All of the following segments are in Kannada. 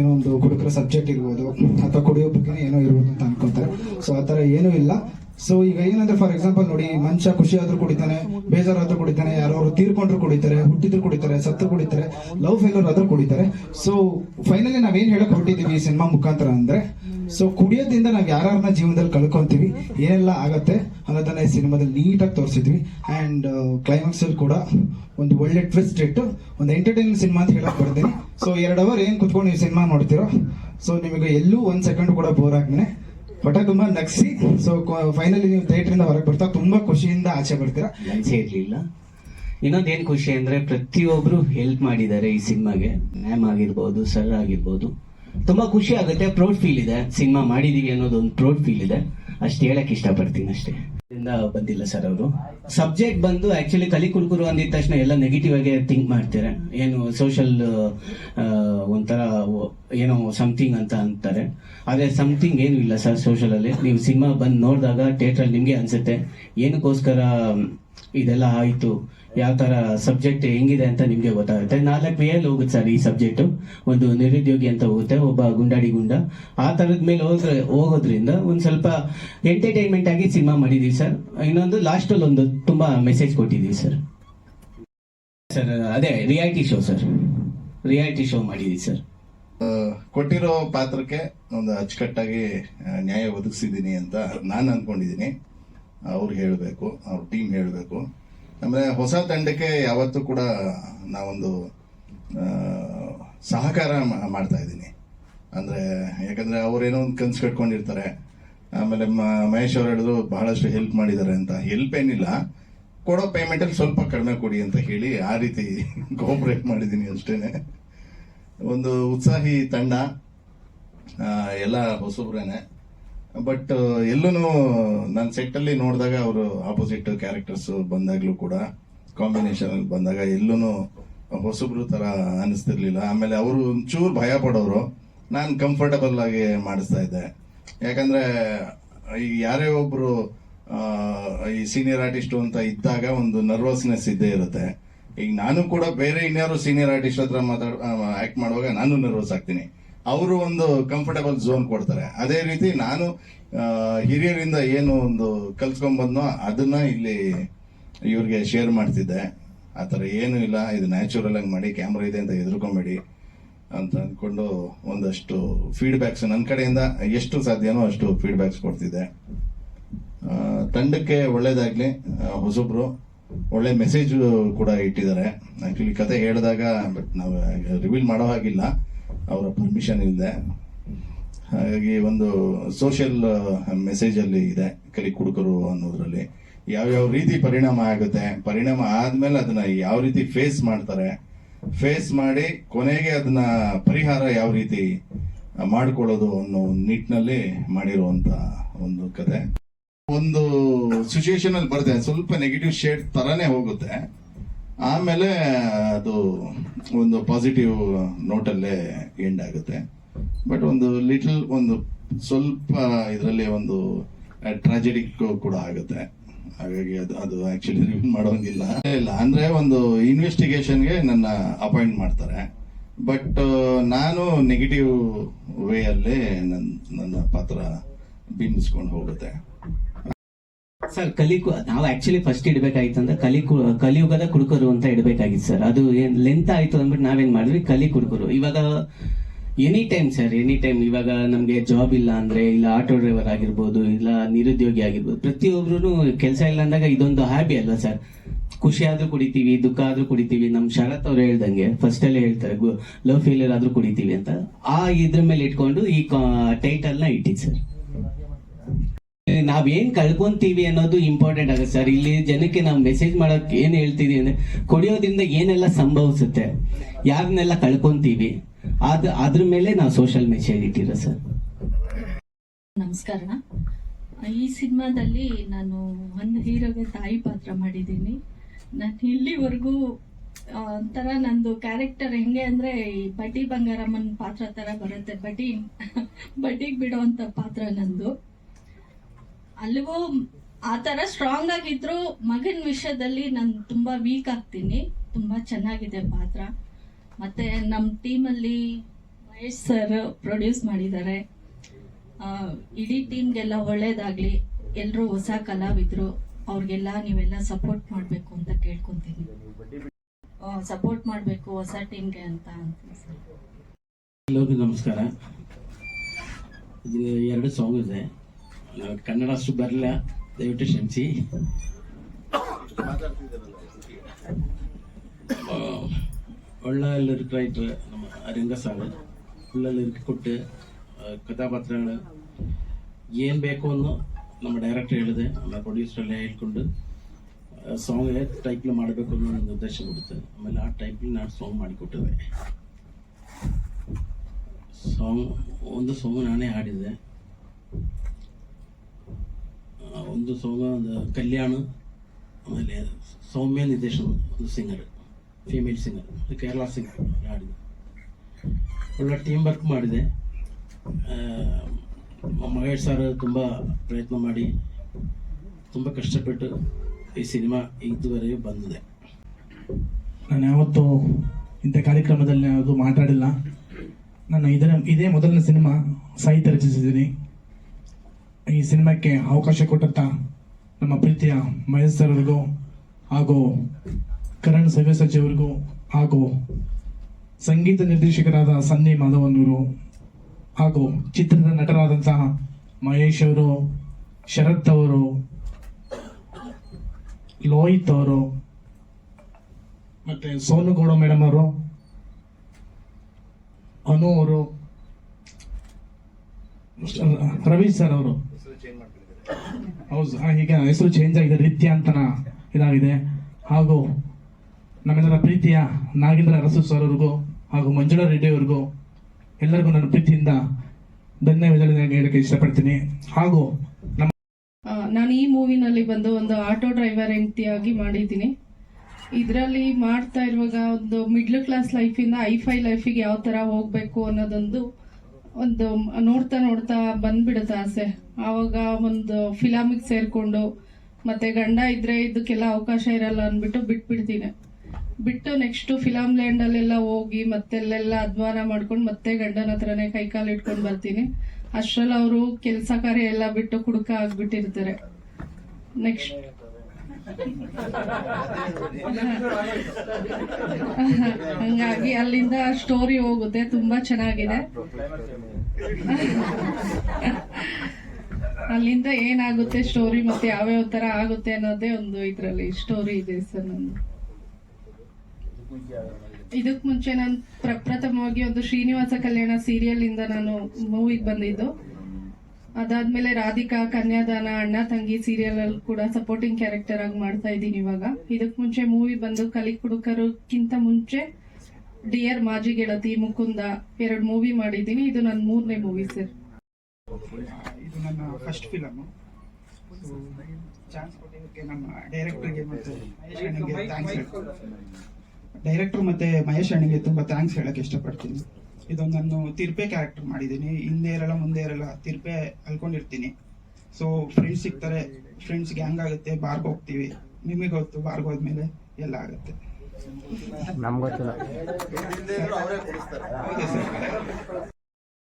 ಏನೋ ಒಂದು ಕುಡುಕರ ಸಬ್ಜೆಕ್ಟ್ ಇರ್ಬೋದು, ಅಥವಾ ಕುಡಿಯೋ ಬಗ್ಗೆ ಏನೋ ಇರ್ಬೋದು ಅಂತ ಅನ್ಕೋತಾರೆ ಸೊ ಆ ಥರ ಏನೂ ಇಲ್ಲ. ಸೊ ಈಗ ಏನಂದ್ರೆ ಫಾರ್ ಎಕ್ಸಾಂಪಲ್ ನೋಡಿ, ಮನುಷ್ಯ ಖುಷಿ ಆದ್ರೂ ಕುಡಿತಾನೆ, ಬೇಜಾರಾದ್ರೂ ಕುಡಿತಾನೆ ಯಾರು ತೀರ್ಕೊಂಡ್ರು ಕುಡಿತಾರೆ, ಹುಟ್ಟಿದ್ರು ಕುಡಿತಾರೆ, ಸತ್ತು ಕುಡಿತಾರೆ ಲವ್ ಫೇಲ್ಯೂರ್ ಆದ್ರೂ ಕುಡಿತಾರೆ. ಸೊ ಫೈನಲಿ ನಾವೇನ್ ಹೇಳಕ್ ಹೊರಟಿದೀವಿ ಈ ಸಿನಿಮಾ ಮುಖಾಂತರ ಅಂದ್ರೆ ಸೊ ಕುಡಿಯೋದ್ರಿಂದ ನಾವ್ ಯಾರನ್ನ ಜೀವನದಲ್ಲಿ ಕಳ್ಕೊಂತೀವಿ, ಏನೆಲ್ಲ ಆಗತ್ತೆ ಅನ್ನೋದನ್ನ ಈ ಸಿನಿಮಾದಲ್ಲಿ ನೀಟಾಗಿ ತೋರಿಸಿದ್ವಿ. ಅಂಡ್ ಕ್ಲೈಮ್ಯಾಕ್ಸ್ ಅಲ್ಲಿ ಕೂಡ ಒಂದು ಒಳ್ಳೆ ಟ್ವಿಸ್ಟ್ ಇಟ್ಟು ಒಂದು ಎಂಟರ್ಟೈನಿಂಗ್ ಸಿನಿಮಾ ಅಂತ ಹೇಳಕ್ ಬರ್ತೀನಿ. ಸೊ ಎರಡು ಅವರ್ ಏನು ಕುತ್ಕೊಂಡು ನೀವು ಸಿನಿಮಾ ನೋಡ್ತೀರೋ ಸೊ ನಿಮಗೆ ಎಲ್ಲೂ ಒಂದು ಸೆಕೆಂಡ್ ಕೂಡ ಬೋರ್ ಆಗ್ನೆ ಹೊಟ್ಟೆ ತುಂಬಾ ನಗ್ಸಿ ಸೊ ಫೈನಲಿ ನೀವು ಥಿಯೇಟರ್ ಇಂದ ಹೊರಗೆ ಬರ್ತಾ ತುಂಬಾ ಖುಷಿಯಿಂದ ಆಚೆ ಬರ್ತೀರಾ. ಲಂಚೆ ಇನ್ನೊಂದು ಏನು ಖುಷಿ ಅಂದ್ರೆ ಪ್ರತಿಯೊಬ್ಬರು ಹೆಲ್ಪ್ ಮಾಡಿದ್ದಾರೆ ಈ ಸಿನಿಮಾಗೆ. ಮ್ಯಾಮ್ ಆಗಿರ್ಬೋದು ಸರ್ ಆಗಿರ್ಬೋದು. ತುಂಬಾ ಖುಷಿ ಆಗುತ್ತೆ. ಪ್ರೌಡ್ ಫೀಲ್ ಇದೆ. ಸಿನಿಮಾ ಮಾಡಿದೀವಿ ಅನ್ನೋದು ಒಂದು ಪ್ರೌಡ್ ಫೀಲ್ ಇದೆ. ಅಷ್ಟು ಹೇಳಕ್ ಇಷ್ಟಪಡ್ತೀನಿ ಅಷ್ಟೇ. ಬಂದಿಲ್ಲ ಸರ್ ಅವರು. ಸಬ್ಜೆಕ್ಟ್ ಬಂದು ಆಕ್ಚುಲಿ ಕಲಿ ಕುರುಕುರು ಅಂದಿದ ತಕ್ಷಣ ಎಲ್ಲ ನೆಗೆಟಿವ್ ಆಗಿ ಥಿಂಕ್ ಮಾಡ್ತಾರೆ. ಏನು ಸೋಷಲ್ ಒಂಥರ ಏನೋ ಸಮಥಿಂಗ್ ಅಂತ ಅಂತಾರೆ. ಆದ್ರೆ ಸಮಥಿಂಗ್ ಏನು ಇಲ್ಲ ಸರ್ ಸೋಷಲ್ ಅಲ್ಲಿ. ನೀವು ಸಿನಿಮಾ ಬಂದು ನೋಡಿದಾಗ ಥಿಯೇಟರ್ ಅಲ್ಲಿ ನಿಮ್ಗೆ ಅನ್ಸುತ್ತೆ. ಏನಕ್ಕೋಸ್ಕರ ಇದೆಲ್ಲ ಆಯ್ತು. ಯಾವ ತರ ಸಬ್ಜೆಕ್ಟ್ ಹೆಂಗಿದೆ ಅಂತ ನಿಮ್ಗೆ ಗೊತ್ತಾಗುತ್ತೆ. ನಾಲ್ಕು ವೇಯಲ್ಲಿ ಹೋಗುತ್ತೆ ಸರ್ ಈ ಸಬ್ಜೆಕ್ಟ್ ಒಂದು ನಿರುದ್ಯೋಗಿ ಅಂತ ಹೋಗುತ್ತೆ, ಒಬ್ಬ ಗುಂಡಾಡಿ ಗುಂಡ. ಆ ತರದ ಮೇಲೆ ಹೋದ್ರೆ, ಹೋಗೋದ್ರಿಂದ ಒಂದ್ ಸ್ವಲ್ಪ ಎಂಟರ್ಟೈನ್ಮೆಂಟ್ ಆಗಿ ಸಿನಿಮಾ ಮಾಡಿದೀವಿ ಸರ್. ಇನ್ನೊಂದು ಲಾಸ್ಟ್ ಅಲ್ಲಿ ಒಂದು ತುಂಬಾ ಮೆಸೇಜ್ ಕೊಟ್ಟಿದೀವಿ ಸರ್. ಸರ್, ಅದೇ reality show sir. Reality show ಮಾಡಿದೀವಿ ಸರ್. ಕೊಟ್ಟಿರೋ ಪಾತ್ರಕ್ಕೆ ಒಂದು ಅಚ್ಚುಕಟ್ಟಾಗಿ ನ್ಯಾಯ ಒದಗಿಸಿದ್ದೀನಿ ಅಂತ ನಾನು ಅನ್ಕೊಂಡಿದ್ದೀನಿ. ಅವ್ರು ಹೇಳಬೇಕು, ಅವ್ರ ಟೀಮ್ ಹೇಳಬೇಕು. ಆಮೇಲೆ ಹೊಸ ತಂಡಕ್ಕೆ ಯಾವತ್ತೂ ಕೂಡ ನಾವೊಂದು ಸಹಕಾರ ಮಾಡ್ತಾ ಇದ್ದೀನಿ. ಅಂದರೆ ಯಾಕಂದರೆ ಅವರೇನೋ ಒಂದು ಕನ್ಸು ಕಟ್ಕೊಂಡಿರ್ತಾರೆ. ಆಮೇಲೆ ಮಹೇಶ್ ಅವ್ರು ಹೇಳಿದ್ರು ಬಹಳಷ್ಟು ಹೆಲ್ಪ್ ಮಾಡಿದ್ದಾರೆ ಅಂತ. ಹೆಲ್ಪ್ ಏನಿಲ್ಲ. ಕೊಡೋ ಪೇಮೆಂಟಲ್ಲಿ ಸ್ವಲ್ಪ ಕಡಿಮೆ ಕೊಡಿ ಅಂತ ಹೇಳಿ ಆ ರೀತಿ ಕೋಪರೇಟ್ ಮಾಡಿದ್ದೀನಿ ಅಷ್ಟೇ ಒಂದು ಉತ್ಸಾಹಿ ತಂಡ ಎಲ್ಲ ಹೊಸಬ್ರೇನೆ. ಬಟ್ ಎಲ್ಲೂ ನನ್ನ ಸೆಟ್ ಅಲ್ಲಿ ನೋಡಿದಾಗ ಅವರು ಆಪೋಸಿಟ್ ಕ್ಯಾರೆಕ್ಟರ್ಸ್ ಬಂದಾಗ್ಲೂ ಕೂಡ ಕಾಂಬಿನೇಷನ್ ಅಲ್ಲಿ ಬಂದಾಗ ಎಲ್ಲೂ ಹೊಸಬ್ರು ತರ ಅನಿಸ್ತಿರ್ಲಿಲ್ಲ. ಆಮೇಲೆ ಅವರು ಒಂಚೂರು ಭಯ ಪಡೋರು. ನಾನು ಕಂಫರ್ಟಬಲ್ ಆಗಿ ಮಾಡಿಸ್ತಾ ಇದ್ದೆ. ಯಾಕಂದ್ರೆ ಈಗ ಯಾರೇ ಒಬ್ರು ಈ ಸೀನಿಯರ್ ಆರ್ಟಿಸ್ಟ್ ಅಂತ ಇದ್ದಾಗ ಒಂದು ನರ್ವಸ್ನೆಸ್ ಇದ್ದೇ ಇರುತ್ತೆ. ಈಗ ನಾನು ಕೂಡ ಬೇರೆ ಇನ್ಯಾರು ಸೀನಿಯರ್ ಆರ್ಟಿಸ್ಟ್ ಹತ್ರ ಮಾತಾಡ್ ಆಕ್ಟ್ ಮಾಡುವಾಗ ನಾನು ನರ್ವಸ್ ಆಗ್ತೀನಿ. ಅವರು ಒಂದು ಕಂಫರ್ಟಬಲ್ ಝೋನ್ ಕೊಡ್ತಾರೆ. ಅದೇ ರೀತಿ ನಾನು ಹಿರಿಯರಿಂದ ಏನು ಒಂದು ಕಲ್ತ್ಕೊಂಡ್ಬಂದ್ನೋ ಅದನ್ನ ಇಲ್ಲಿ ಇವ್ರಿಗೆ ಶೇರ್ ಮಾಡ್ತಿದ್ದೆ. ಆ ಥರ ಏನು ಇಲ್ಲ, ಇದು ನ್ಯಾಚುರಲ್ ಆಗಿ ಮಾಡಿ ಕ್ಯಾಮ್ರಾ ಇದೆ ಅಂತ ಹೆದರ್ಕೊಂಬೇಡಿ ಅಂತ ಅಂದ್ಕೊಂಡು ಒಂದಷ್ಟು ಫೀಡ್ಬ್ಯಾಕ್ಸ್ ನನ್ನ ಕಡೆಯಿಂದ, ಎಷ್ಟು ಸಾಧ್ಯನೋ ಅಷ್ಟು ಫೀಡ್ಬ್ಯಾಕ್ಸ್ ಕೊಡ್ತಿದ್ದೆ. ತಂಡಕ್ಕೆ ಒಳ್ಳೇದಾಗ್ಲಿ ಹೊಸಬ್ರು. ಒಳ್ಳೆ ಮೆಸೇಜ್ ಕೂಡ ಇಟ್ಟಿದ್ದಾರೆ. ಆಕ್ಚುಲಿ ಕತೆ ಹೇಳಿದಾಗ, ಬಟ್ ನಾವು ರಿವೀಲ್ ಮಾಡೋ ಹಾಗಿಲ್ಲ. ಅವರ ಪರ್ಮಿಷನ್ ಇಲ್ಲದೆ ಹಾಗಾಗಿ ಒಂದು ಸೋಷಿಯಲ್ ಮೆಸೇಜ್ ಅಲ್ಲಿ ಇದೆ ಕಲಿ ಕುಡುಕರು ಅನ್ನೋದ್ರಲ್ಲಿ. ಯಾವ್ಯಾವ ರೀತಿ ಪರಿಣಾಮ ಆಗುತ್ತೆ? ಪರಿಣಾಮ ಆದ್ಮೇಲೆ ಅದನ್ನ ಯಾವ ರೀತಿ ಫೇಸ್ ಮಾಡ್ತಾರೆ? ಫೇಸ್ ಮಾಡಿ ಕೊನೆಗೆ ಅದನ್ನ ಪರಿಹಾರ ಯಾವ ರೀತಿ ಮಾಡ್ಕೊಳ್ಳೋದು ಅನ್ನೋ ನಿಟ್ಟಿನಲ್ಲಿ ಮಾಡಿರುವಂತ ಒಂದು ಕತೆ. ಒಂದು ಸಿಚುವೇಶನ್ ಅಲ್ಲಿ ಬರುತ್ತೆ. ಸ್ವಲ್ಪ ನೆಗೆಟಿವ್ ಶೇಡ್ ತರಾನೇ ಹೋಗುತ್ತೆ. ಆಮೇಲೆ ಅದು ಒಂದು ಪಾಸಿಟಿವ್ ನೋಟಲ್ಲೇ ಎಂಡ್ ಆಗುತ್ತೆ. ಬಟ್ ಒಂದು ಲಿಟಲ್ ಒಂದು ಸ್ವಲ್ಪ ಇದರಲ್ಲಿ ಒಂದು ಟ್ರಾಜೆಡಿಕ್ ಕೂಡ ಆಗುತ್ತೆ. ಹಾಗಾಗಿ ಅದು ಅದು ಆಕ್ಚುಲಿ ರಿವೀಲ್ ಮಾಡೋಂಗಿಲ್ಲ. ಇಲ್ಲ, ಅಂದ್ರೆ ಒಂದು ಇನ್ವೆಸ್ಟಿಗೇಷನ್ಗೆ ನನ್ನ ಅಪಾಯಿಂಟ್ ಮಾಡ್ತಾರೆ. ಬಟ್ ನಾನು ನೆಗೆಟಿವ್ ವೇ ಅಲ್ಲೇ ನನ್ನ ನನ್ನ ಪಾತ್ರ ಬಿಂಬಿಸ್ಕೊಂಡು ಹೋಗುತ್ತೆ. ಸರ್ ಕಲಿ ನಾವು ಆಕ್ಚುಲಿ ಫಸ್ಟ್ ಇಡಬೇಕಾಗಿತ್ತು ಅಂದ್ರೆ ಕಲಿ ಕಲಿಯುಗದ ಕುಡುಕರು ಅಂತ ಇಡಬೇಕಾಗಿತ್ತು ಸರ್ ಅದು ಏನ್ ಲೆಂತ್ ಆಯ್ತು ಅಂದ್ಬಿಟ್ಟು ನಾವೇನ್ ಮಾಡಿದ್ವಿ? ಕಲಿ ಕುಡುಕರು. ಇವಾಗ any time sir any time ಇವಾಗ ನಮ್ಗೆ ಜಾಬ್ ಇಲ್ಲ ಅಂದ್ರೆ, ಇಲ್ಲ ಆಟೋ ಡ್ರೈವರ್ ಆಗಿರ್ಬೋದು, ಇಲ್ಲ ನಿರುದ್ಯೋಗಿ ಆಗಿರ್ಬೋದು ಪ್ರತಿಯೊಬ್ಬರು ಕೆಲಸ ಇಲ್ಲ ಅಂದಾಗ ಇದೊಂದು ಹ್ಯಾಬಿ ಅಲ್ವಾ ಸರ್ ಖುಷಿ ಆದ್ರೂ ಕುಡಿತೀವಿ, ದುಃಖ ಆದ್ರೂ ಕುಡಿತೀವಿ. ನಮ್ ಶರತ್ ಅವ್ರು ಹೇಳ್ದಂಗೆ ಫಸ್ಟ್ ಅಲ್ಲೇ ಹೇಳ್ತಾರೆ ಲವ್ ಫೇಲಿಯರ್ ಆದ್ರೂ ಕುಡಿತೀವಿ ಅಂತ. ಆ ಇದ್ರ ಮೇಲೆ ಇಟ್ಕೊಂಡು ಈ ಟೈಟಲ್ನ ಇಟ್ಟಿದ್ ಸರ್ ನಾವ್ ಏನ್ ಕಳ್ಕೊಂತೀವಿ ಅನ್ನೋದು ಇಂಪಾರ್ಟೆಂಟ್ ಆಗುತ್ತೆ ಸರ್. ಇಲ್ಲಿ ಜನಕ್ಕೆ ನಾವು ಮೆಸೇಜ್ ಮಾಡೋಕೆ ಏನ್ ಹೇಳ್ತೀವಿ ಅಂದ್ರೆ, ಕುಡಿಯೋದ್ರಿಂದ ಏನೆಲ್ಲ ಸಂಭವಿಸುತ್ತೆ ಯಾರನ್ನೆಲ್ಲ ಕಳ್ಕೊಂತೀವಿ, ಅದ, ಅದ್ರ ಮೇಲೆ ನಾವು ಸೋಷಿಯಲ್ ಮೆಸೇಜ್ ಇಟ್ಟಿರೋ ಸರ್. ನಮಸ್ಕಾರ. ಈ ಸಿನಿಮಾದಲ್ಲಿ ನಾನು ಒಂದು ಹೀರೋಗೆ ತಾಯಿ ಪಾತ್ರ ಮಾಡಿದ್ದೀನಿ. ನಾನು ಇಲ್ಲಿವರೆಗೂ ಒಂಥರ ನಂದು ಕ್ಯಾರೆಕ್ಟರ್ ಹೆಂಗೆ ಅಂದ್ರೆ, ಈ ಬಡ್ಡಿ ಬಂಗಾರಮ್ಮನ ಪಾತ್ರ ತರ ಬರುತ್ತೆ. ಬಟ್ಟಿ ಬಡ್ಡಿಗೆ ಬಿಡೋವಂಥ ಪಾತ್ರ ನಂದು. ಅಲ್ಲಿಗೂ ಆ ಥರ ಸ್ಟ್ರಾಂಗ್ ಆಗಿದ್ರು ಮಗನ ವಿಷಯದಲ್ಲಿ ನಾನು ತುಂಬಾ ವೀಕ್ ಆಗ್ತೀನಿ. ತುಂಬಾ ಚೆನ್ನಾಗಿದೆ ಪಾತ್ರ. ಮತ್ತೆ ನಮ್ಮ ಟೀಮಲ್ಲಿ ಮಹೇಶ್ ಸರ್ ಪ್ರೊಡ್ಯೂಸ್ ಮಾಡಿದ್ದಾರೆ. ಇಡೀ ಟೀಮ್ಗೆಲ್ಲ ಒಳ್ಳೇದಾಗ್ಲಿ. ಎಲ್ಲರೂ ಹೊಸ ಕಲಾವಿದ್ರು. ಅವ್ರಿಗೆಲ್ಲ ನೀವೆಲ್ಲ ಸಪೋರ್ಟ್ ಮಾಡಬೇಕು ಅಂತ ಕೇಳ್ಕೊಂತೀನಿ. ಸಪೋರ್ಟ್ ಮಾಡಬೇಕು ಹೊಸ ಟೀಮ್ಗೆ ಅಂತ ಎಲ್ಲರಿಗೂ ನಮಸ್ಕಾರ. ಎರಡು ಸಾಂಗ್ ಇದೆ. ಕನ್ನಡ ಅಷ್ಟು ಬರಲ್ಲ ದಯವಿಟ್ಟು ಕ್ಷಮಿಸಿ. ಆ, ಒಳ್ಳೆ ಲಿರಿಕ್ ರೈಟರ್ ನಮ್ಮ ಅರಿಂಗ ಸಾಗರ್ ಒಳ್ಳೆ ಲಿರಿಕ್ ಕೊಟ್ಟು ಕಥಾಪಾತ್ರಗಳು ಏನು ಬೇಕು ಅನ್ನೋ ನಮ್ಮ ಡೈರೆಕ್ಟರ್ ಹೇಳಿದೆ. ಆಮೇಲೆ ಪ್ರೊಡ್ಯೂಸರ್ ಎಲ್ಲ ಹೇಳ್ಕೊಂಡು ಸಾಂಗ್ ಟೈಪ್ಲಿ ಮಾಡಬೇಕು ಅನ್ನೋ ಒಂದು ಉದ್ದೇಶ ಕೊಡುತ್ತೆ ಆಮೇಲೆ ಆ ಟೈಪ್ಲಿ ನಾನು ಸಾಂಗ್ ಮಾಡಿಕೊಟ್ಟಿದೆ. ಸಾಂಗ್ ಒಂದು ಸಾಂಗ್ ನಾನೇ ಹಾಡಿದ್ದೆ ಆ, ಒಂದು ಸಾಂಗ್ ಒಂದು ಕಲ್ಯಾಣ, ಆಮೇಲೆ ಸೌಮ್ಯ ನಿರ್ದೇಶನ, ಒಂದು singer female singer Kerala singer ಹಾಡಿದೆ ಒಳ್ಳೆ ಟೀಮ್ ವರ್ಕ್ ಮಾಡಿದೆ. ಮಹೇಶ್ ಸರ್ ತುಂಬ ಪ್ರಯತ್ನ ಮಾಡಿ, ತುಂಬ ಕಷ್ಟಪಟ್ಟು ಈ ಸಿನಿಮಾ ಇದುವರೆಗೆ ಬಂದಿದೆ. ನಾನು ಯಾವತ್ತೂ ಇಂಥ ಕಾರ್ಯಕ್ರಮದಲ್ಲಿ ಯಾವುದು ಮಾತಾಡಿಲ್ಲ. ನಾನು ಇದರ, ಇದೇ ಮೊದಲನೇ ಸಿನಿಮಾ, ಸಾಹಿತ್ಯ ರಚಿಸಿದ್ದೀನಿ. ಈ ಸಿನಿಮಾಕ್ಕೆ ಅವಕಾಶ ಕೊಟ್ಟಂತ ನಮ್ಮ ಪ್ರೀತಿಯ ಮಹೇಶ್ ಸರ್ ಅವರಿಗೂ ಹಾಗೂ ಕರಣ್ ಸವ್ಯ ಅವರಿಗೂ ಹಾಗೂ ಸಂಗೀತ ನಿರ್ದೇಶಕರಾದ ಸನ್ನಿ ಮಾಧವನವರು ಹಾಗೂ ಚಿತ್ರದ ನಟರಾದಂತಹ ಮಹೇಶ್ ಅವರು, ಶರತ್ ಅವರು, ಲೋಹಿತ್ ಅವರು, ಮತ್ತೆ ಸೋನು ಗೌಡ ಮೇಡಮ್ ಅವರು, ಅನು ಅವರು, ರವಿ ಸರ್ ಅವರು. ಹೌದು ಈಗ ಹೆಸರು ಚೇಂಜ್ ಆಗಿದೆ, ರೀತಿಯ ಅಂತನ ಇದಾಗಿದೆ. ಹಾಗೂ ನಮ್ಮೆಲ್ಲರ ಪ್ರೀತಿಯ ನಾಗೇಂದ್ರ ಅರಸು ಸರ್ ಅವ್ರಿಗೂ ಹಾಗೂ ಮಂಜುಳಾ ರೆಡ್ಡಿ ಅವ್ರಿಗೂ ಎಲ್ಲರಿಗೂ ನನ್ನ ಪ್ರೀತಿಯಿಂದ ಧನ್ಯವಾದಗಳನ್ನು ಹೇಳಕ್ಕೆ ಇಷ್ಟಪಡ್ತೀನಿ. ಹಾಗೂ ನಮ್ಮ ನಾನು ಈ ಮೂವಿನಲ್ಲಿ ಬಂದು ಒಂದು ಆಟೋ ಡ್ರೈವರ್ ಎಂಟಿಯಾಗಿ ಮಾಡಿದ್ದೀನಿ. ಇದರಲ್ಲಿ ಮಾಡ್ತಾ ಇರುವಾಗ ಒಂದು ಮಿಡ್ಲ್ ಕ್ಲಾಸ್ ಲೈಫಿಂದ ಐ ಫೈ ಲೈಫಿಗೆ ಯಾವ ಥರ ಹೋಗಬೇಕು ಅನ್ನೋದೊಂದು ಒಂದು ನೋಡ್ತಾ ನೋಡ್ತಾ ಬಂದ್ಬಿಡುತ್ತೆ ಆಸೆ. ಆವಾಗ ಒಂದು ಫಿಲಮಿಗೆ ಸೇರಿಕೊಂಡು ಮತ್ತೆ ಗಂಡ ಇದ್ರೆ ಇದಕ್ಕೆಲ್ಲ ಅವಕಾಶ ಇರಲ್ಲ ಅಂದ್ಬಿಟ್ಟು ಬಿಟ್ಬಿಡ್ತೀನಿ. ಬಿಟ್ಟು ನೆಕ್ಸ್ಟ್ ಫಿಲಮ್ ಲ್ಯಾಂಡಲ್ಲೆಲ್ಲ ಹೋಗಿ ಮತ್ತೆ ಅಲ್ಲೆಲ್ಲ ಅಧ್ವಾನ ಮಾಡ್ಕೊಂಡು ಮತ್ತೆ ಗಂಡನ ಹತ್ರನೇ ಕೈಕಾಲು ಇಟ್ಕೊಂಡು ಬರ್ತೀನಿ. ಅಷ್ಟರಲ್ಲಿ ಅವರು ಕೆಲಸ ಕಾರ್ಯ ಎಲ್ಲ ಬಿಟ್ಟು ಕುಡುಕ ಆಗ್ಬಿಟ್ಟಿರ್ತಾರೆ. ನೆಕ್ಸ್ಟ್ ಹಂಗಾಗಿ ಅಲ್ಲಿಂದ ಸ್ಟೋರಿ ಹೋಗುತ್ತೆ, ತುಂಬಾ ಚೆನ್ನಾಗಿದೆ. ಅಲ್ಲಿಂದ ಏನಾಗುತ್ತೆ ಸ್ಟೋರಿ ಮತ್ತೆ ಯಾವ್ಯಾವ ತರ ಆಗುತ್ತೆ ಅನ್ನೋದೇ ಒಂದು ಇದ್ರಲ್ಲಿ ಸ್ಟೋರಿ ಇದೆ ಸರ್ ನಂದು ಇದಕ್ ಮುಂಚೆ ನಾನು ಪ್ರಪ್ರಥಮವಾಗಿ ಒಂದು ಶ್ರೀನಿವಾಸ ಕಲ್ಯಾಣ ಸೀರಿಯಲ್ ಇಂದ ನಾನು ಮೂವಿಗೆ ಬಂದಿದ್ದು. ಅದಾದ್ಮೇಲೆ ರಾಧಿಕಾ, ಕನ್ಯಾದಾನ, ಅಣ್ಣ, ತಂಗಿ ಸೀರಿಯಲ್ ಅಲ್ಲಿ ಕೂಡ ಸಪೋರ್ಟಿಂಗ್ ಕ್ಯಾರೆಕ್ಟರ್ ಆಗಿ ಮಾಡ್ತಾ ಇದ್ದೀನಿ ಇವಾಗ. ಇದಕ್ ಮುಂಚೆ ಮೂವಿ ಬಂದು ಕಲಿ ಕುಡುಕರುಕ್ಕಿಂತ ಮುಂಚೆ ಡಿಯರ್ ಮಾಜಿ ಗೆಳತಿ ಮುಕುಂದ ಎರಡು ಮೂವಿ ಮಾಡಿದ್ದೀನಿ. ಇದು ನನ್ನ ಮೂರನೇ ಮೂವಿ ಸರ್ ಇದು ನನ್ನ ಫಸ್ಟ್ ಫಿಲಮ್ ಮಹೇಶ್ ಡೈರೆಕ್ಟರ್ ಮತ್ತೆ ಮಹೇಶ್ ಅಣ್ಣಗೆ ತುಂಬಾ ಥ್ಯಾಂಕ್ಸ್ ಹೇಳಕ್ ಇಷ್ಟಪಡ್ತೀನಿ. ಇದೊಂದು ನಾನು ತಿರ್ಪೆ ಕ್ಯಾರೆಕ್ಟರ್ ಮಾಡಿದ್ದೀನಿ. ಹಿಂದೆ ಇರಲ್ಲ ಮುಂದೆ ಇರಲ್ಲ ತಿರ್ಪೆ ಅಲ್ಕೊಂಡಿರ್ತೀನಿ. ಸೊ ಫ್ರೆಂಡ್ಸ್ ಸಿಗ್ತಾರೆ ಫ್ರೆಂಡ್ಸ್ ಗ್ಯಾಂಗ್ ಆಗುತ್ತೆ ಬಾರ್ಗ್ ಹೋಗ್ತೀವಿ. ನಿಮಗೆ ಗೊತ್ತು ಬಾರ್ಗ್ ಹೋದ್ಮೇಲೆ ಎಲ್ಲ ಆಗುತ್ತೆ.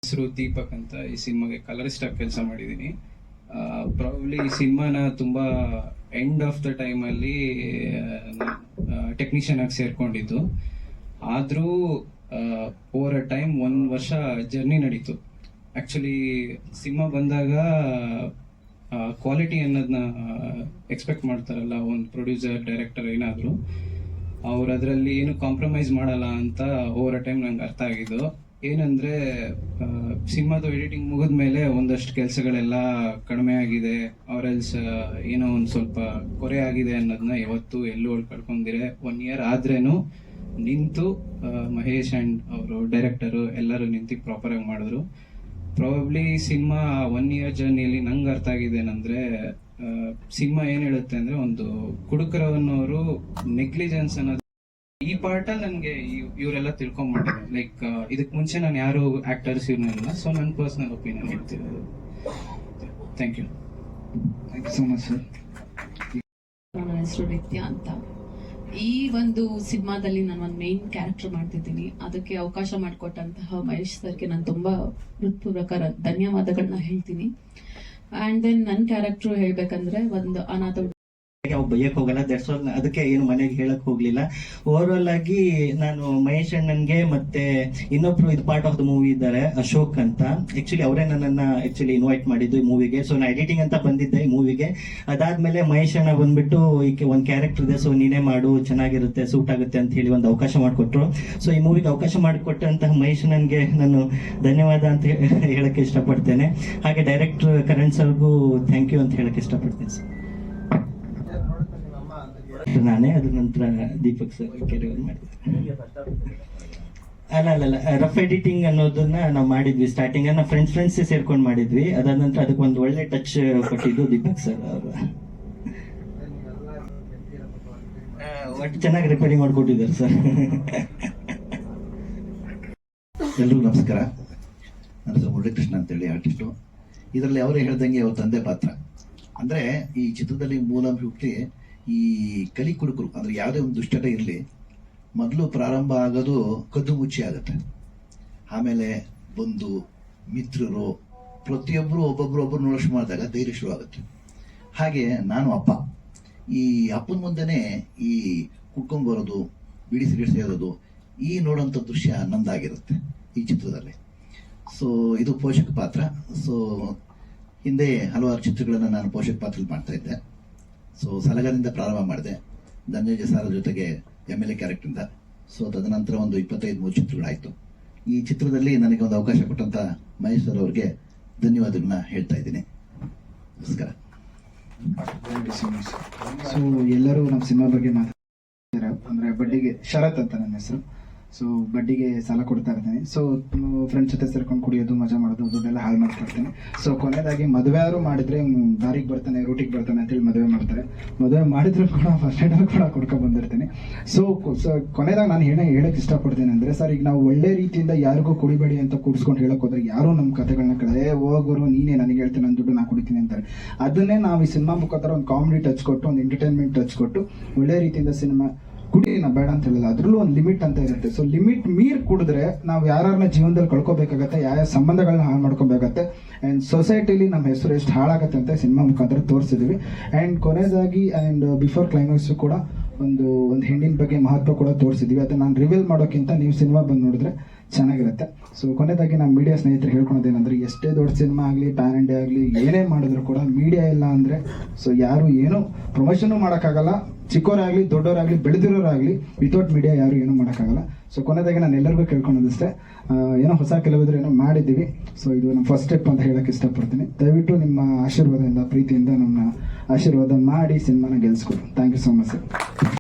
ಹೆಸರು ದೀಪಕ್ ಅಂತ ಈ ಸಿನಿಮಾಗೆ ಕಲರ್ ಆಗಿ ಕೆಲಸ ಮಾಡಿದ್ದೀನಿ ಪ್ರಾಬ್ಲಿ ಈ ಸಿನಿಮಾನ ತುಂಬಾ ಎಂಡ್ ಆಫ್ ದ ಟೈಮಲ್ಲಿ ಟೆಕ್ನಿಷಿಯನ್ ಆಗಿ ಸೇರ್ಕೊಂಡಿದ್ದು. ಆದರೂ ಓವರ್ ಅ ಟೈಮ್ ಒಂದು ವರ್ಷ ಜರ್ನಿ ನಡೀತು. ಆ್ಯಕ್ಚುಲಿ ಸಿನಿಮಾ ಬಂದಾಗ ಕ್ವಾಲಿಟಿ ಅನ್ನೋದನ್ನ ಎಕ್ಸ್ಪೆಕ್ಟ್ ಮಾಡ್ತಾರಲ್ಲ ಒಂದು ಪ್ರೊಡ್ಯೂಸರ್ ಡೈರೆಕ್ಟರ್ ಏನಾದರೂ. ಅವ್ರು ಅದರಲ್ಲಿ ಏನು ಕಾಂಪ್ರಮೈಸ್ ಮಾಡಲ್ಲ ಅಂತ ಓವರ್ ಅ ಟೈಮ್ ನಂಗೆ ಅರ್ಥ ಆಗಿದ್ದು. ಏನಂದ್ರೆ ಸಿನಿಮಾದು ಎಡಿಟಿಂಗ್ ಮುಗಿದ ಮೇಲೆ ಒಂದಷ್ಟು ಕೆಲಸಗಳೆಲ್ಲ ಕಡಿಮೆ ಆಗಿದೆ. ಅವರೆಲ್ಸ್ ಏನೋ ಒಂದು ಸ್ವಲ್ಪ ಕೊರೆ ಆಗಿದೆ ಅನ್ನೋದನ್ನ ಯಾವತ್ತು ಎಲ್ಲೂ ಕಳ್ಕೊಂಡಿರೆ ಒನ್ ಇಯರ್ ಆದ್ರೇನು ನಿಂತು ಮಹೇಶ್ ಅಂಡ್ ಅವರು ಡೈರೆಕ್ಟರು ಎಲ್ಲರೂ ನಿಂತು ಪ್ರಾಪರ್ ಆಗಿ ಮಾಡಿದ್ರು. ಪ್ರಾಬಬ್ಲಿ ಸಿನಿಮಾ ಒನ್ ಇಯರ್ ಜರ್ನಿಯಲ್ಲಿ ನಂಗೆ ಅರ್ಥ ಆಗಿದೆ ಏನಂದ್ರೆ ಸಿನಿಮಾ ಏನ್ ಹೇಳುತ್ತೆ ಅಂದ್ರೆ ಒಂದು ಕುಡುಕರವನ್ನವರು ನೆಗ್ಲಿಜೆನ್ಸ್ ಅನ್ನೋದು. ಈ ಪಾರ್ಟ್ ಅಲ್ಲಿ ನನಗೆ ಇವರೆಲ್ಲ ತಿಳ್ಕೊಂಡ್ಬಿಟ್ಟಿದೆ ಲೈಕ್ ಇದಕ್ಕೆ ಮುಂಚೆ ನಾನು ಯಾರು ಆಕ್ಟರ್ಸ್ ಇವ್ರನ್ನೆಲ್ಲ ಸೊ ನನ್ನ ಪರ್ಸನಲ್ ಒಪಿನಿಯನ್ ಹೇಳ್ತಿರೋದು thank you thank you so much sir ನನ್ನ ಹೆಸರು ನಿತ್ಯ ಅಂತ. ಈ ಒಂದು ಸಿನಿಮಾದಲ್ಲಿ ನಾನು ಒಂದು ಮೇನ್ ಕ್ಯಾರೆಕ್ಟರ್ ಮಾಡ್ತಿದ್ದೀನಿ. ಅದಕ್ಕೆ ಅವಕಾಶ ಮಾಡಿಕೊಟ್ಟಂತಹ ಮಹೇಶ್ ಸರ್ಗೆ ನಾನು ತುಂಬಾ ಹೃತ್ಪೂರ್ವಕ ಧನ್ಯವಾದಗಳನ್ನ ಹೇಳ್ತೀನಿ. ಆ್ಯಂಡ್ ದೆನ್ ನನ್ನ ಕ್ಯಾರೆಕ್ಟರ್ ಹೇಳ್ಬೇಕಂದ್ರೆ ಒಂದು ಅನಾಥ ಅವ್ ಬೈಯಕ್ ಹೋಗಲ್ಲ. ದಟ್ಸ್ ಆಲ್ ಅದಕ್ಕೆ ಏನು ಮನೆಗೆ ಹೇಳಕ್ ಹೋಗ್ಲಿಲ್ಲ. ಓವರ್ಆಲ್ ಆಗಿ ನಾನು ಮಹೇಶ್ ಅಣ್ಣನ್ಗೆ ಮತ್ತೆ ಇನ್ನೊಬ್ರು ಇದು ಪಾರ್ಟ್ ಆಫ್ ದ ಮೂವಿ ಇದ್ದಾರೆ, ಅಶೋಕ್ ಅಂತ. ಆಕ್ಚುಲಿ ಅವರೇ ನನ್ನನ್ನ ಆಕ್ಚುಲಿ ಇನ್ವೈಟ್ ಮಾಡಿದ್ದು ಈ ಮೂವಿಗೆ ಸೊ ನಾ ಎಡಿಟಿಂಗ್ ಅಂತ ಬಂದಿದ್ದೆ ಈ ಮೂವಿಗೆ ಅದಾದ್ಮೇಲೆ ಮಹೇಶ್ ಅಣ್ಣ ಬಂದ್ಬಿಟ್ಟು ಈಕೆ ಒಂದ್ ಕ್ಯಾರೆಕ್ಟರ್ ಇದೆ ಸೊ ನೀನೇ ಮಾಡು, ಚೆನ್ನಾಗಿರುತ್ತೆ ಸೂಟ್ ಆಗುತ್ತೆ ಅಂತ ಹೇಳಿ ಒಂದು ಅವಕಾಶ ಮಾಡಿಕೊಟ್ರು. ಸೊ ಈ ಮೂವಿಗೆ ಅವಕಾಶ ಮಾಡಿಕೊಟ್ಟಂತಹ ಮಹೇಶ್ ಅಣ್ಣನ್ಗೆ ನಾನು ಧನ್ಯವಾದ ಅಂತ ಹೇಳಕ್ಕೆ ಇಷ್ಟಪಡ್ತೇನೆ. ಹಾಗೆ ಡೈರೆಕ್ಟರ್ ಕರಣ್ ಸರ್ಗೂ ಥ್ಯಾಂಕ್ ಯು ಅಂತ ಹೇಳಕ್ಕೆ ಇಷ್ಟಪಡ್ತೇನೆ ಸರ್ ನಾನೇ ಅದ್ರ ನಂತರ ದೀಪಕ್ ಸರ್ ಮಾಡಿದ್ದೆ ಅಲ್ಲ ಅಲ್ಲ ಅಲ್ಲ ರಫ್ ಎಡಿಟಿಂಗ್ ಅನ್ನೋದನ್ನ ನಾವು ಮಾಡಿದ್ವಿ. ಸ್ಟಾರ್ಟಿಂಗ್ ಅನ್ನ ಫ್ರೆಂಡ್ಸ್ ಫ್ರೆಂಡ್ಸ್ ಸೇರ್ಕೊಂಡು ಮಾಡಿದ್ವಿ. ಅದಾದ ನಂತರ ಅದಕ್ಕೆ ಒಂದು ಒಳ್ಳೆ ಟಚ್ ಕೊಟ್ಟಿದ್ದು ದೀಪಕ್ ಸರ್ ಅವರು. ಒಟ್ಟು ಚೆನ್ನಾಗಿ ರಿಪೇರಿ ಮಾಡಿಕೊಟ್ಟಿದ್ದಾರೆ ಸರ್. ಎಲ್ರಿಗೂ ನಮಸ್ಕಾರ. ನನ್ನ ಹೆಸರು ಮುರಳೀಕೃಷ್ಣ ಅಂತೇಳಿ ಆರ್ಟಿಸ್ಟು ಇದರಲ್ಲಿ ಅವರೇ ಹೇಳ್ದಂಗೆ ಅವ್ರ ತಂದೆ ಪಾತ್ರ. ಅಂದರೆ ಈ ಚಿತ್ರದಲ್ಲಿ ಮೂಲಾಂಶಕ್ಕೆ ಈ ಕಲಿ ಕುಡುಕರು ಅಂದರೆ ಯಾವುದೇ ಒಂದು ದುಷ್ಟತೆ ಇರಲಿ, ಮೊದಲು ಪ್ರಾರಂಭ ಆಗೋದು ಕದ್ದು ಮುಚ್ಚಿ ಆಗುತ್ತೆ. ಆಮೇಲೆ ಬಂಧು ಮಿತ್ರರು ಪ್ರತಿಯೊಬ್ಬರು ಒಬ್ಬೊಬ್ರು ಒಬ್ಬರು ನೋಡೋಷ್ಟು ಮಾಡಿದಾಗ ಧೈರ್ಯ ಶುರು ಆಗುತ್ತೆ ಹಾಗೆ ನಾನು ಅಪ್ಪ. ಈ ಅಪ್ಪನ ಮುಂದೆನೆ ಈ ಕುಡ್ಕೊಂಡ್ ಬರೋದು, ಬಿಡಿ ಸಿಗರೇಟ್ ಸೇರೋದು ಈ ನೋಡೋಂಥ ದೃಶ್ಯ ನಂದಾಗಿರುತ್ತೆ ಈ ಚಿತ್ರದಲ್ಲಿ. ಸೊ ಇದು ಪೋಷಕ ಪಾತ್ರ. ಸೊ ಹಿಂದೆ ಹಲವಾರು ಚಿತ್ರಗಳನ್ನು ನಾನು ಪೋಷಕ ಪಾತ್ರದಲ್ಲಿ ಮಾಡ್ತಾ ಇದ್ದೆ. ಸೊ ಸಲಗದಿಂದ ಪ್ರಾರಂಭ ಮಾಡಿದೆ. ಧನಂಜಯ ಸಾರ ಜೊತೆಗೆ ಎಂ ಎಲ್ ಎ ಕ್ಯಾರೆಕ್ಟರಿಂದ ಸೊ ತದನಂತರ ಒಂದು ಇಪ್ಪತ್ತೈದು ಮೂರು ಚಿತ್ರಗಳಾಯಿತು. ಈ ಚಿತ್ರದಲ್ಲಿ ನನಗೆ ಒಂದು ಅವಕಾಶ ಕೊಟ್ಟಂತ ಮಹೇಶ್ ಅವರಿಗೆ ಧನ್ಯವಾದಗಳನ್ನ ಹೇಳ್ತಾ ಇದ್ದೀನಿ. ನಮಸ್ಕಾರ. ಸೊ ಎಲ್ಲರೂ ನಮ್ಮ ಸಿನಿಮಾ ಬಗ್ಗೆ ಮಾತಾಡ್ತಾರೆ ಅಂದ್ರೆ ಬಡ್ಡಿಗೆ ಶರತ್ ಅಂತ ನನ್ನ ಹೆಸರು. ಸೊ ಬಡ್ಡಿಗೆ ಸಾಲ ಕೊಡ್ತಾ ಇರ್ತೇನೆ. ಸೊ ಫ್ರೆಂಡ್ಸ್ ಜೊತೆ ಸೇರ್ಕೊಂಡು ಕುಡಿಯೋದು, ಮಜಾ ಮಾಡೋದು, ದುಡ್ಡೆಲ್ಲ ಹಾಳು ಮಾಡ್ಕೊಡ್ತೀನಿ ಸೊ ಕೊನೆಯದಾಗಿ ಮದುವೆ ಆದರೂ ಮಾಡಿದ್ರೆ ದಾರಿಗೆ ಬರ್ತಾನೆ ರೂಟಿಗೆ ಬರ್ತಾನೆ ಅಂತೇಳಿ ಮದುವೆ ಮಾಡ್ತಾರೆ. ಮದುವೆ ಮಾಡಿದ್ರು ಕೂಡ ಫಸ್ಟ್ ಏಡ್ ಕೂಡ ಕೊಡ್ಕೊಂಡು ಬಂದಿರ್ತೀನಿ. ಸೊ ಸೊ ಕೊನೆಯದಾಗಿ ನಾನು ಹೇಳ ಹೇಳಕ್ ಇಷ್ಟಪಡ್ತೀನಿ ಅಂದರೆ, ಸರ್, ಈಗ ನಾವು ಒಳ್ಳೆ ರೀತಿಯಿಂದ ಯಾರಿಗೂ ಕುಡಿಬೇಡಿ ಅಂತ ಕೂಡಿಸ್ಕೊಂಡು ಹೇಳಕ್ ಹೋದ್ರೆ ಯಾರೂ ನಮ್ಮ ಕಥೆಗಳನ್ನ ಕಳೆ ಹೋಗೋರು ನೀನೇ ನನಗೆ ಹೇಳ್ತೀನಿ ನನ್ನ ದುಡ್ಡು ನಾ ಕುಡಿತೀನಿ ಅಂತಾರೆ. ಅದನ್ನೇ ನಾವು ಈ ಸಿನಿಮಾ ಮುಖಾಂತರ ಒಂದು ಕಾಮಿಡಿ ಟಚ್ ಕೊಟ್ಟು, ಒಂದು ಎಂಟರ್ಟೈನ್ಮೆಂಟ್ ಟಚ್ ಕೊಟ್ಟು, ಒಳ್ಳೆ ರೀತಿಯಿಂದ ಸಿನಿಮಾ ಕುಡಿ ನಾ ಬೇಡ ಅಂತ ಹೇಳಿಲ್ಲ ಅದ್ರಲ್ಲೂ ಒಂದು ಲಿಮಿಟ್ ಅಂತ ಇರುತ್ತೆ. ಸೊ ಲಿಮಿಟ್ ಮೀರ್ ಕುಡಿದ್ರೆ ನಾವು ಯಾರನ್ನ ಜೀವನದಲ್ಲಿ ಕಳ್ಕೊಬೇಕಾಗತ್ತೆ ಯಾವ ಸಂಬಂಧಗಳನ್ನ ಹಾಳು ಮಾಡ್ಕೊಬೇಕಾಗತ್ತೆ ಅಂಡ್ ಸೊಸೈಟಿಲಿ ನಮ್ಮ ಹೆಸರು ಎಷ್ಟು ಹಾಳಾಗತ್ತೆ ಅಂತ ಸಿನಿಮಾ ಮುಖಾಂತರ ತೋರಿಸಿದ್ವಿ. ಅಂಡ್ ಕೊನೆಯದಾಗಿ ಅಂಡ್ ಬಿಫೋರ್ ಕ್ಲೈಮ್ಯಾಕ್ಸ್ ಕೂಡ ಒಂದು ಒಂದು ಹೆಣ್ಣಿನ ಬಗ್ಗೆ ಮಹತ್ವ ಕೂಡ ತೋರಿಸಿದ್ವಿ. ಅದನ್ನ ನಾನು ರಿವೀಲ್ ಮಾಡೋಕ್ಕಿಂತ ನೀವು ಸಿನಿಮಾ ಬಂದು ನೋಡಿದ್ರೆ ಚೆನ್ನಾಗಿರುತ್ತೆ. ಸೊ ಕೊನೆಯದಾಗಿ ನಮ್ಮ ಮೀಡಿಯಾ ಸ್ನೇಹಿತರು ಹೇಳ್ಕೊಳೋದೇನಂದ್ರೆ, ಎಷ್ಟೇ ದೊಡ್ಡ ಸಿನಿಮಾ ಆಗಲಿ ಪ್ಯಾನ್ ಆಗಲಿ, ಏನೇ ಮಾಡಿದ್ರು ಕೂಡ ಮೀಡಿಯಾ ಇಲ್ಲ ಅಂದರೆ ಸೊ ಯಾರು ಏನೂ ಪ್ರಮೋಷನ್ ಮಾಡೋಕ್ಕಾಗಲ್ಲ. ಚಿಕ್ಕವರಾಗಲಿ, ದೊಡ್ಡವರಾಗಲಿ, ಬೆಳೆದಿರೋರಾಗಲಿ ವಿತೌಟ್ ಮೀಡಿಯಾ ಯಾರು ಏನೂ ಮಾಡೋಕ್ಕಾಗಲ್ಲ. ಸೊ ಕೊನೆದಾಗಿ ನಾನು ಎಲ್ಲರಿಗೂ ಕೇಳ್ಕೊಳೋದಷ್ಟೇ ಏನೋ ಹೊಸ ಕೆಲವಿದ್ರು ಏನೋ ಮಾಡಿದ್ದೀವಿ. ಸೊ ಇದು ನಮ್ಮ ಫಸ್ಟ್ ಸ್ಟೆಪ್ ಅಂತ ಹೇಳಕ್ಕೆ ಇಷ್ಟಪಡ್ತೀನಿ. ದಯವಿಟ್ಟು ನಿಮ್ಮ ಆಶೀರ್ವಾದದಿಂದ, ಪ್ರೀತಿಯಿಂದ ನಮ್ಮನ್ನ ಆಶೀರ್ವಾದ ಮಾಡಿ ಸಿನಿಮಾನ ಗೆಲ್ಸ್ಕೊಡಿ. Thank you so much sir